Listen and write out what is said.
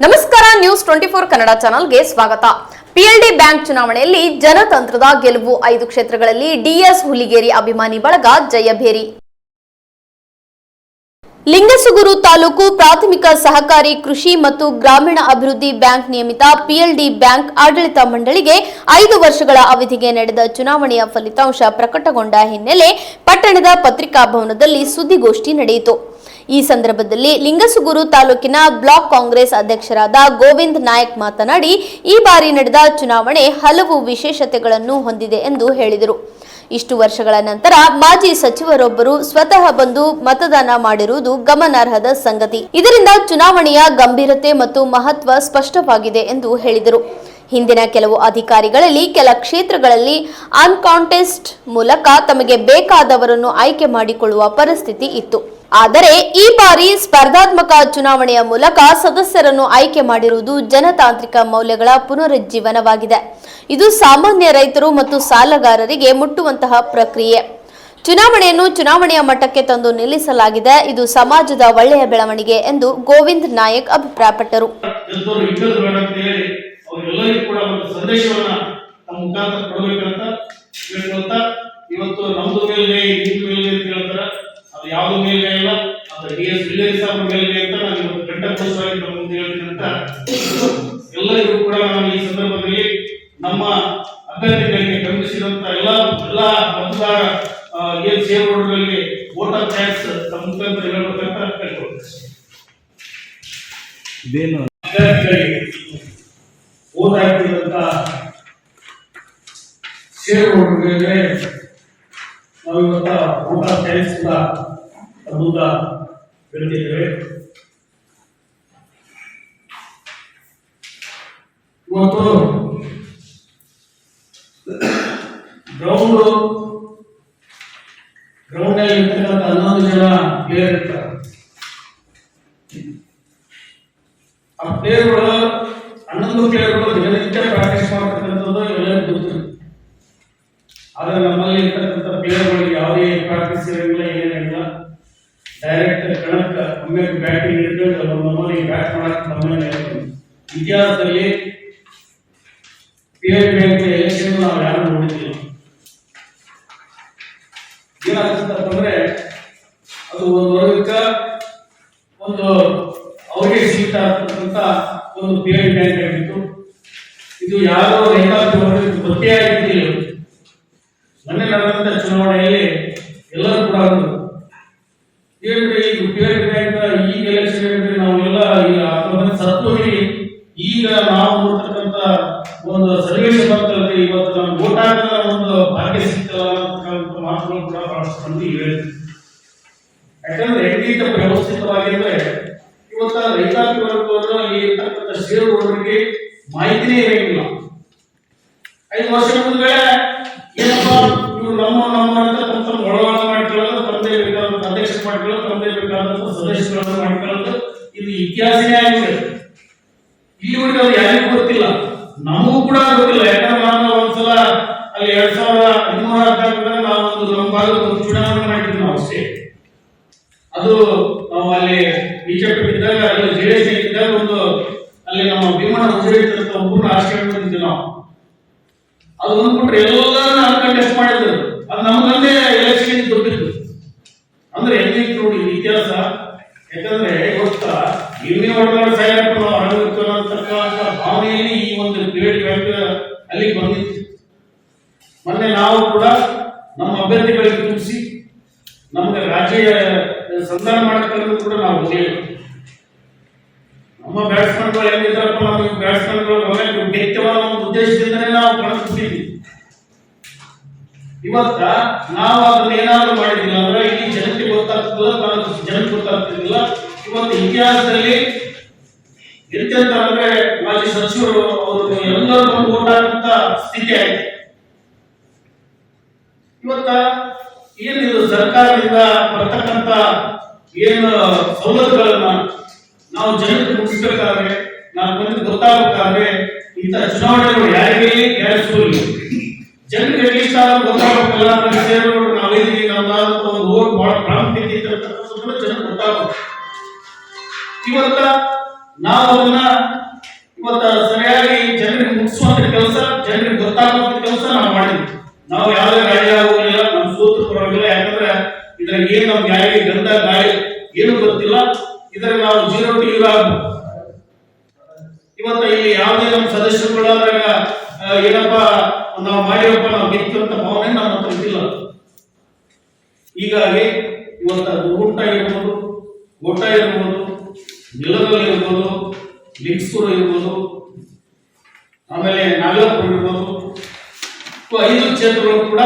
ನಮಸ್ಕಾರ news twenty four Kannada ಚಾನಲ್ಗೆ ಸ್ವಾಗತ. ಪಿಎಲ್ಡಿ ಬ್ಯಾಂಕ್ ಚುನಾವಣೆಯಲ್ಲಿ ಜನತಂತ್ರದ ಗೆಲುವು ಐದು ಕ್ಷೇತ್ರಗಳಲ್ಲಿ ಡಿಎಸ್ ಹುಲಿಗೇರಿ ಅಭಿಮಾನಿ ಬಳಗ ಜಯಭೇರಿ ಲಿಂಗಸುಗೂರು ತಾಲೂಕು ಪ್ರಾಥಮಿಕ ಸಹಕಾರಿ ಕೃಷಿ ಮತ್ತು ಗ್ರಾಮೀಣ ಅಭಿವೃದ್ಧಿ ಬ್ಯಾಂಕ್ ನಿಯಮಿತ ಪಿಎಲ್ಡಿ ಬ್ಯಾಂಕ್ ಆಡಳಿತ ಮಂಡಳಿಗೆ ಐದು ವರ್ಷಗಳ ಅವಧಿಗೆ ನಡೆದ ಚುನಾವಣೆಯ ಫಲಿತಾಂಶ ಪ್ರಕಟಗೊಂಡ ಹಿನ್ನೆಲೆ ಪಟ್ಟಣದ ಪತ್ರಿಕಾ ಭವನದಲ್ಲಿ ಸುದ್ದಿಗೋಷ್ಠಿ ನಡೆಯಿತು. ಈ ಸಂದರ್ಭದಲ್ಲಿ ಲಿಂಗಸುಗೂರು ತಾಲೂಕಿನ ಬ್ಲಾಕ್ ಕಾಂಗ್ರೆಸ್ ಅಧ್ಯಕ್ಷರಾದ ಗೋವಿಂದ್ ನಾಯಕ್ ಮಾತನಾಡಿ, ಈ ಬಾರಿ ನಡೆದ ಚುನಾವಣೆ ಹಲವು ವಿಶೇಷತೆಗಳನ್ನು ಹೊಂದಿದೆ ಎಂದು ಹೇಳಿದರು. ಇಷ್ಟು ವರ್ಷಗಳ ನಂತರ ಮಾಜಿ ಸಚಿವರೊಬ್ಬರು ಸ್ವತಃ ಬಂದು ಮತದಾನ ಮಾಡಿರುವುದು ಗಮನಾರ್ಹದ ಸಂಗತಿ. ಇದರಿಂದ ಚುನಾವಣೆಯ ಗಂಭೀರತೆ ಮತ್ತು ಮಹತ್ವ ಸ್ಪಷ್ಟವಾಗಿದೆ ಎಂದು ಹೇಳಿದರು. ಹಿಂದಿನ ಕೆಲವು ಅಧಿಕಾರಿಗಳಲ್ಲಿ ಕೆಲ ಕ್ಷೇತ್ರಗಳಲ್ಲಿ ಅನ್ಕಾಂಟೆಸ್ಟ್ ಮೂಲಕ ತಮಗೆ ಬೇಕಾದವರನ್ನು ಆಯ್ಕೆ ಮಾಡಿಕೊಳ್ಳುವ ಪರಿಸ್ಥಿತಿ ಇತ್ತು. ಆದರೆ ಈ ಬಾರಿ ಸ್ಪರ್ಧಾತ್ಮಕ ಚುನಾವಣೆಯ ಮೂಲಕ ಸದಸ್ಯರನ್ನು ಆಯ್ಕೆ ಮಾಡಿರುವುದು ಜನತಾಂತ್ರಿಕ ಮೌಲ್ಯಗಳ ಪುನರುಜ್ಜೀವನವಾಗಿದೆ. ಇದು ಸಾಮಾನ್ಯ ರೈತರು ಮತ್ತು ಸಾಲಗಾರರಿಗೆ ಮುಟ್ಟುವಂತಹ ಪ್ರಕ್ರಿಯೆ. ಚುನಾವಣೆಯನ್ನು ಚುನಾವಣೆಯ ಮಟ್ಟಕ್ಕೆ ತಂದು ನಿಲ್ಲಿಸಲಾಗಿದೆ. ಇದು ಸಮಾಜದ ಒಳ್ಳೆಯ ಬೆಳವಣಿಗೆ ಎಂದು ಗೋವಿಂದ್ ನಾಯಕ್ ಅಭಿಪ್ರಾಯಪಟ್ಟರು. ಎಂತವ್ರು ಇನ್ನು ಬೇಡ ಅಂತ ಹೇಳಿ ಅವರೆಲ್ಲರಿಗೂ ಕೂಡ ಒಂದು ಸಂದೇಶವನ್ನ ನಮ್ಮ ಮುಖಾಂತರ ಕೊಡಬೇಕಂತ ಹೇಳ್ಕೊಳ್ತಾ ಇವತ್ತು ನಮ್ದು ಮೇಲೆ ನಿಮ್ದು ಮೇಲೆ ಅಂತ ಹೇಳ್ತಾರ ಅದು ಯಾವ್ದು ಮೇಲೆ ಇಲ್ಲ ಅದು ಡಿ ಎಸ್ ವಿಲೇಜ್ ಸಾಹೇಬ್ರ ಮೇಲೆ ಅಂತ ನಾನು ಇವತ್ತು ಕಂಠಪೂರ್ವಕವಾಗಿ ನಮ್ಮ ಮುಂದೆ ಹೇಳ್ತೀನಿ ಅಂತ ಎಲ್ಲರಿಗೂ ಕೂಡ ನಾನು ಈ ಸಂದರ್ಭದಲ್ಲಿ ನಮ್ಮ ಅಭ್ಯರ್ಥಿಗಳಿಗೆ ಗಮನಿಸಿದಂತ ಎಲ್ಲ ಎಲ್ಲ ಮತದಾರ ಏನ್ ಸೇರುವವರಿಗೆ ವೋಟರ್ ಟ್ಯಾಕ್ಸ್ ಮುಖಾಂತರ ಹೇಳ್ಬೇಕಂತ ಕೇಳ್ಕೊಳ್ತೀನಿ. ಅದ್ಭುತ ಬೆಳೆದಿದ್ದೇವೆ ಇವತ್ತು ಗ್ರೌಂಡ್ ಗ್ರೌಂಡ್ ಅಲ್ಲಿ ಇರ್ತಕ್ಕಂಥ ಹನ್ನೊಂದು ಜನ ಪ್ಲೇಯರ್ ಇರ್ತಾರೆ. ಆ ಪ್ಲೇಯರ್ಗಳು ಹನ್ನೊಂದು ಪ್ಲೇಯರ್ಗಳು ದಿನನಿತ್ಯ ಪ್ರಾಕ್ಟೀಸ್ ಮಾಡ್ತಕ್ಕಂಥದ್ದು ಎಲ್ಲರಿಗೂ ಗೊತ್ತು. ಆದರೆ ನಮ್ಮಲ್ಲಿ ಇರ್ತಕ್ಕಂಥ ಪ್ಲೇಯರ್ಗಳಿಗೆ ಯಾವುದೇ ಪ್ರಾಕ್ಟೀಸ್ ಇರಲಿಲ್ಲ ಏನಿಲ್ಲ ಡೈರೆಕ್ಟ್ ಕಣಕ್ಕೆ ಒಮ್ಮೆ ಬ್ಯಾಟಿಂಗ್ ಇಟ್ಕೊಂಡು ನಮ್ಮಲ್ಲಿ ಬ್ಯಾಟ್ ಮಾಡಕ್ಕೆ ನಮ್ಮಲ್ಲಿ ಇತಿಹಾಸದಲ್ಲಿ ಪಿ ಐ ಬ್ಯಾಂಕ್ ಎಲೆಕ್ಷನ್ ನಾವು ಯಾರು ನೋಡಿದ್ದಿಲ್ಲ ಏನಾಗ್ತಂದ್ರೆ ಅದು ಒಂದು ವರ್ಗಕ್ಕೆ ಒಂದು ಅವರಿಗೆ ಸೀಟ್ ಆಗ್ತಕ್ಕಂಥ ಒಂದು ಪಿ ಐ ಬ್ಯಾಂಕ್ ಆಗಿತ್ತು ಇದು ಯಾರೋ ರೈತಾಪಿ ಗೊತ್ತೇ ಆಗಿದ್ದಿಲ್ಲ ಮೊನ್ನೆ ನಡೆದಂತ ಚುನಾವಣೆಯಲ್ಲಿ ಎಲ್ಲರೂ ಕೂಡ ಏನ್ರಿ ಇದು ಪಿ ಐ ಬ್ಯಾಂಕ್ ಈಗ ಎಲೆಕ್ಷನ್ ನಾವೆಲ್ಲ ಹತ್ತೊಂಬತ್ತು ಸತ್ತೋಗಿ ಈಗ ನಾವು ನೋಡ್ತಕ್ಕಂಥ ಒಂದು ಸರ್ವೇಶ್ ಬಂತಲ್ರಿ ಇವತ್ತು ನಮ್ಗೆ ಓಟ್ ಹಾಕಿದ ಒಂದು ಭಾಗ್ಯ ಸಿಗ್ತಲ್ಲ ಅಂತಕ್ಕಂಥ ಮಾತುಗಳು ಕೂಡ ಬಹಳಷ್ಟು ಮಂದಿ ಹೇಳಿದ್ರು ಯಾಕಂದ್ರೆ ಹೆಂಗೀಗ ವ್ಯವಸ್ಥಿತವಾಗಿ ಅಂದ್ರೆ ಇವತ್ತ ರೈತಾಪಿ ವರ್ಗವನ್ನು ಅಲ್ಲಿ ಇರ್ತಕ್ಕಂಥ ಷೇರುದಾರರಿಗೆ ಮಾಹಿತಿನೇ ಇರಂಗಿಲ್ಲ. ಐದು ವರ್ಷದ ಮುಂದೆ ಏನಪ್ಪ, ಇವ್ರು ನಮ್ಮ ನಮ್ಮ ಅಂತಕ್ಕಂಥ ಒಳಗಾಣ ಮಾಡ್ಕೊಳ್ಳೋದು, ತಂದೆ ಬೇಕಾದಂತ ಅಧ್ಯಕ್ಷ ಮಾಡ್ಕೊಳ್ಳೋದು, ತಂದೆ ಬೇಕಾದಂತ ಸದಸ್ಯರನ್ನು ಮಾಡ್ಕೊಳ್ಳೋದು ಇದು ಇತಿಹಾಸನೇ ಆಗಿದೆ. ಇಲ್ಲಿವರೆಗೆ ಅದು ಯಾರಿಗೂ ಗೊತ್ತಿಲ್ಲ. ನಮಗೂ ಕೂಡ ಗೊತ್ತಿಲ್ಲ. ಯಾಕಂದ್ರೆ ನಾನು ಒಂದ್ಸಲ ಅಲ್ಲಿ ಎರಡ್ ಸಾವಿರದ ಹದಿಮೂರ ಹದಿನಾಲ್ಕರಲ್ಲಿ ನಾವು ಒಂದು ನಮ್ಮ ಭಾಗದ ಒಂದು ಚುನಾವಣೆ ಮಾಡಿದ್ವಿ ನಾವು ಅಷ್ಟೇ ಅದು ನಾವು ಅಲ್ಲಿ ಬಿಜೆಪಿ ಇದ್ದಾಗ ಅಲ್ಲಿ ಜೆ ಡಿ ಎಸ್ ಇದ್ದಾಗ ಒಂದು, ಅಲ್ಲಿ ನಮ್ಮ ಭೀಮಣ್ಣ ಮುಜರಿ ಒಬ್ಬರನ್ನ ಆಶ್ರಯ ಮಾಡಿದ್ವಿ ನಾವು. ಅದು ಅಂದ್ಬಿಟ್ರೆ ಎಲ್ಲರನ್ನ ಕಂಟೆಸ್ಟ್ ಮಾಡಿದ್ರು. ಅದು ನಮ್ಮಲ್ಲೇ ಎಲೆಕ್ಷನ್ ದೊಡ್ಡಿದ್ದು ಅಂದ್ರೆ ಎಲ್ಲಿ ನೋಡಿ ಇತಿಹಾಸ. ಯಾಕಂದ್ರೆ ಗೊತ್ತಾ ಇವನೇ ಹೊಡೆದಾಡ ಸಾಯಪ್ಪ ಹಣವಿರ್ತೀವಿ ಅಂತಕ್ಕಂಥ ಭಾವನೆಯಲ್ಲಿ ಈ ಒಂದು ಪೀರಿಯಡ್ ಬ್ಯಾಂಕ್ ಅಲ್ಲಿಗೆ ಬಂದಿತ್ತು. ಮೊನ್ನೆ ನಾವು ಕೂಡ ನಮ್ಮ ಅಭ್ಯರ್ಥಿಗಳಿಗೆ ಸಂಧಾನ ಮಾಡಬೇಕಾದ್ರೂ ಕೂಡ ನಾವು ನಮ್ಮ ಬ್ಯಾಟ್ಸ್ಮನ್ ಬ್ಯಾಟ್ಸ್ಮನ್ಗಳು ಹೆಂಗಿದ್ರಪ್ಪ ನಮಗೆ ಬ್ಯಾಟ್ಸ್ಮನ್ಗಳು ವ್ಯಕ್ತಿವಾದ ಒಂದು ಉದ್ದೇಶದಿಂದಲೇ ನಾವು ಕಳಿಸ್ತೀವಿ ಇವತ್ತ ನಾವು ಅದನ್ನ ಏನಾದ್ರು ಮಾಡಿದಿಲ್ಲ ಅಂದ್ರೆ ಇಡೀ ಜನಕ್ಕೆ ಗೊತ್ತಾಗ್ತದ ಜನಕ್ಕೆ ಗೊತ್ತಾಗ್ತಿರ್ಲಿಲ್ಲ. ಇವತ್ತು ಇತಿಹಾಸದಲ್ಲಿ ಎಂತೆಂತ ಅಂದ್ರೆ ಮಾಜಿ ಸಚಿವರು ಅವರು ಎಲ್ಲರೂ ಬಂದು ಸ್ಥಿತಿ ಆಯ್ತು. ಇವತ್ತ ಏನಿದು ಸರ್ಕಾರದಿಂದ ಏನು ಸವಲತ್ತುಗಳನ್ನ ನಾವು ಜನರಿಗೆ ಮುಗಿಸ್ಬೇಕಾದ್ರೆ ನಾವು ಬಂದು ಗೊತ್ತಾಗಬೇಕಾದ್ರೆ ಇಂಥ ಚುನಾವಣೆಗಳು ಯಾರಿಗೆ ಯಾರು ಸೋಲಿ ಜನರಿಗೆ ಇಷ್ಟ ಗೊತ್ತಾಗಬೇಕಲ್ಲ ನಮ್ಮ ಸೇರೋರು ನಾವಿದೀವಿ ನಮ್ಮ ಒಂದು ಓಟ್ ಬಹಳ ಪ್ರಾಮುಖ್ಯತೆ ಇದೆ ಅಂತಕ್ಕಂಥದ್ದು ಜನರಿಗೆ ಗೊತ್ತಾಗಬೇಕು ಇವತ್ತ ನಾವು ಅದನ್ನ ಇವತ್ತ ಸರಿಯಾಗಿ ಜನರಿಗೆ ಮುಗಿಸುವಂತ ಕೆಲಸ, ಜನರಿಗೆ ಗೊತ್ತಾಗುವಂತ ಕೆಲಸ ನಾವು ಮಾಡಿದ್ವಿ. ನಾವು ಯಾವುದೇ ಗಾಳಿ ಆಗೋದಿಲ್ಲ ನಮ್ಮ ಸೂತ್ರ ಪರವಾಗಿಲ್ಲ ಯಾಕಂದ್ರೆ ಇದ್ರಾಗ ಏನ್ ನಮ್ಗೆ ಯಾರಿಗೆ ಗಂಧ ಗಾಳಿ ಏನು ಗೊತ್ತಿಲ್ಲ? ಇದರ ನಾವು ಜೀರೋ ಟು ಆಗ್ಬೇಕು ಇವತ್ತ ಇಲ್ಲಿ ಯಾವುದೇ ನಮ್ಮ ಸದಸ್ಯರುಗಳಾದಾಗ ಏನಪ್ಪ, ನಾವು ಮಾಡಿರಪ್ಪ, ನಾವು ಗೆದ್ದು ಭಾವನೆ ನಮ್ಮ ಹತ್ರ ಇದ್ದಿಲ್ಲ. ಹೀಗಾಗಿ ಇವತ್ತ ಊಟ ಇರ್ಬೋದು ಊಟ ಇರ್ಬೋದು ನಿಲಗಲ್ ಇರ್ಬೋದು ಲಿಂಗ್ಸೂರು ಇರ್ಬೋದು, ಆಮೇಲೆ ನಾಗಲಾಪುರ ಇರ್ಬೋದು, ಐದು ಕ್ಷೇತ್ರಗಳು ಕೂಡ